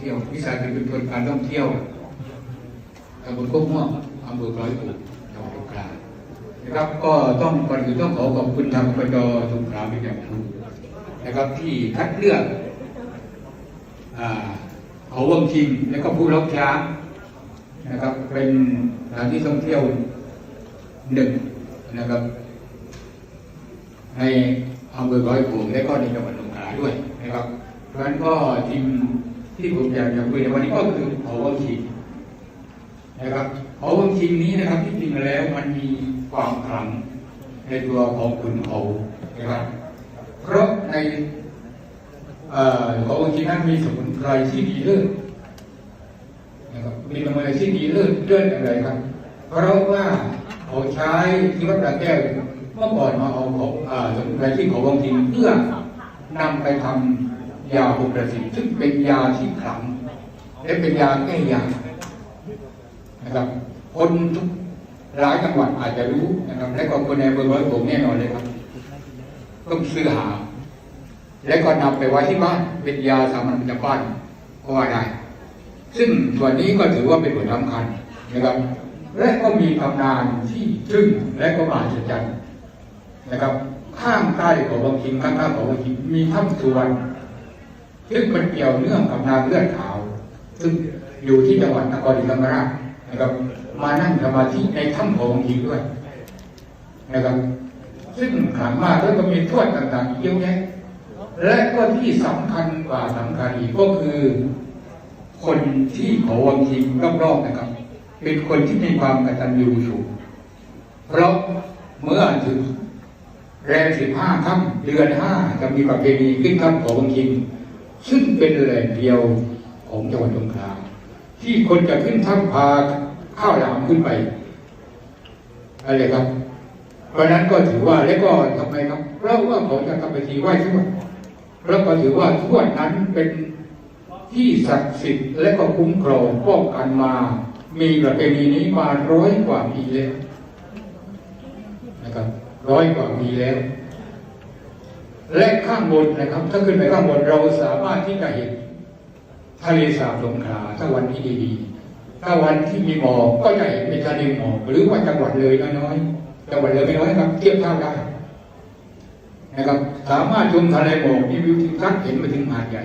เที่ยววิสาหกิจชุมชนการท่องเที่ยวตำบลโคกม่วงอำเภอร้อยเอ็ดจังหวัดสงขลานะครับ ก็ต้องก่อนอื่นต้องขอขอบคุณทางอบจสงขลาเป็นอย่างสูงนะครับที่คัดเลือกเขาวงชิงแล้วก็ผู้รับช้างนะครับ เป็นสถานที่ท่องเที่ยวหนึ่งนะครับในอำเภอร้อยโขงและก็ในจังหวัดสงขลาด้วยนะครับเพราะฉะนั้นก็ทีม ที่ผมอยากจะคุยในวันนี้ก็คือหอวังชิงนะครับหอวังชิงนี้นะครับที่จริงแล้วมันมีความขลังในตัวของขุนเขานะครับ เพราะในเอ่อหอวังชิงนั้นมีสมุนไพรที่ดีเลิศนะครับมีสมุนไพรที่ดีเลิศเลิศอะไรครับ เพราะว่าเขาใช้ที่วัดระแก้วเมื่อก่อนมาเอาของอ่าสมุนไพรที่เขาวังชิงเพื่อนำไปทำ ยาภูประสิทธิ์ซึ่งเป็นยาที่ขลังและเป็นยาแก้ยานะครับ คนทุกหลายจังหวัดอาจจะรู้นะครับ และก็คนในอำเภอร้อยโขงแน่นอนเลยครับ ต้องซื้อหา และก็นำไปไว้ที่บ้านเป็นยาสามัญประจำบ้านก็ว่าได้ ซึ่งส่วนนี้ก็ถือว่าเป็นบทสำคัญนะครับ และก็มีตำนานที่ทึ่งและก็มหัศจรรย์นะครับ ข้างใต้ของบางคิงข้างๆของบางคิงมีถ้ำสุวน ซึ่งมันเกี่ยวเนื่องกับนางเลือดขาว ซึ่งอยู่ที่จังหวัดนครศรีธรรมราชนะครับมานั่งสมาธิในถ้ำของบางคิงด้วยนะครับ ซึ่งขลังมากแล้วก็มีทวดต่างๆอีกเยอะแยะและก็ที่สำคัญกว่าสำคัญอีกก็คือ คนที่เขอวังคิงรอบๆนะครับ เป็นคนที่มีความกตัญญูสูงเพราะเมื่อถึงแรมสิบห้าค่ำเดือนห้าจะมีประเพณีขึ้นค่ำของวังคิง ซึ่งเป็นแหล่งเดียวของจังหวัดสงขลาที่คนจะขึ้นถ้ำพาข้าวหลามขึ้นไปอะไรครับ เพราะนั้นก็ถือว่าแล้วก็ทำไมครับ เพราะว่าเขาจะทำพิธีไหว้ทวดเพราะก็ถือว่าทวดนั้นเป็นที่ศักดิ์สิทธิ์และก็คุ้มครองป้องกันมา มีประเพณีนี้มาร้อยกว่าปีแล้วนะครับร้อยกว่าปีแล้วางบนนะครับ ถ้าขึ้นไปข้างบนเราสามารถที่จะเห็นทะเลสาบสงขลาถ้าวันที่ดีๆ ถ้าวันที่มีหมอกก็จะเห็นเป็นทะเลหมอกหรือว่าจังหวัดเลยน้อยๆจังหวัดเลยไม่น้อยครับ เทียบเท่าได้นะครับ สามารถชมทะเลหมอกมีวิวทิวทัศน์เห็นไปถึงหาดใหญ่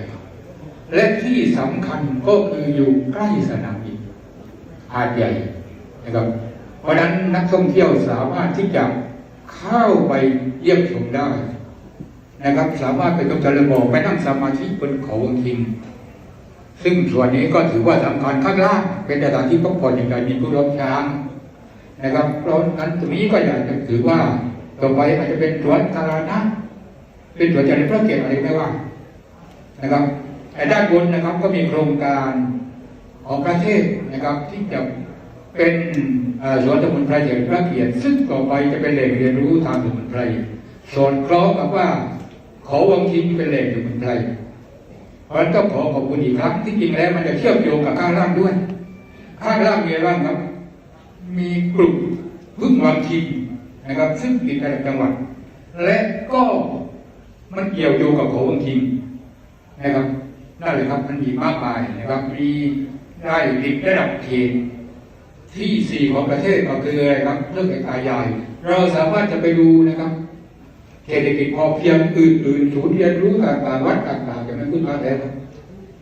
และที่สำคัญก็คืออยู่ใกล้สนามบินหาดใหญ่นะครับ เพราะฉะนั้นนักท่องเที่ยวสามารถที่จะเข้าไปเยี่ยมชมได้ นะครับ สามารถไปตรงทะเลหมอกไปนั่งสมาธิบนเขาวังคิง ซึ่งส่วนนี้ก็ถือว่าสำคัญข้างล่างเป็นสถานที่พักผ่อนอย่างไรมีผู้รบช้างนะครับเพราะฉะนั้นตรงนี้ก็อยากจะถือว่าต่อไปอาจจะเป็นสวนสาธารณะเป็นสวนจริญพระเกียรติอะไรไม่ว่านะครับแต่ด้านบนนะครับก็มีโครงการของประเทศนะครับที่จะเป็นสวนสมุนไพรเฉลิมพระเกียรติซึ่งต่อไปจะเป็นแหล่งเรียนรู้ทางสมุนไพรสอดคล้องกับว่า ขอวังคิงเป็นแหล่งสมุนไพรเพราะฉะนั้นต้องขอขอบคุณอีกครั้งที่จริงแล้วมันจะเชื่อมโยงกับข้างล่างด้วย ข้างล่างมีอะไรบ้างครับ มีกลุ่มพึ่งวังคิงนะครับ ซึ่งติดระดับจังหวัด และก็มันเกี่ยวโยงกับขาวังคิงนะครับนั่นเลยครับมันมีมากมายนะครับมีได้ติดระดับเขตที่สี่ของประเทศก็คืออะไรครับเรื่องเอกตายายเราสามารถจะไปดูนะครับ เศรษฐกิจพอเพียงอื่นๆศูนย์เรียนรู้ต่างๆวัดต่างๆจะไม่พูดมาแล้ว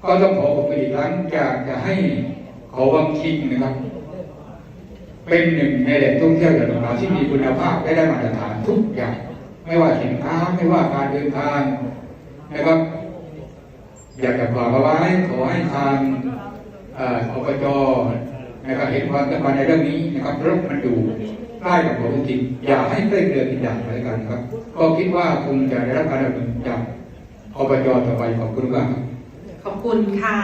ก็ต้องขอขอบคุณอีกครั้งอยากจะให้ขอวังคิงนะครับ เป็นหนึ่งในแหล่งท่องเที่ยวอย่างเราที่มีคุณภาพและได้มาตรฐานทุกอย่าง ไม่ว่าสินค้าไม่ว่าการเดินทางนะครับ อยากจะฝากเอาไว้ขอให้ทางอบจนะครับเห็นความสำคัญในเรื่องนี้นะครับราะมันอยู่ ใกล้กับผมจริงอย่าให้ใกล้เกินอีกอย่างไรกันครับ ก็คิดว่าคงจะได้รับการดำเนินจากอบจต่อไปขอบคุณมากขอบคุณค่ะ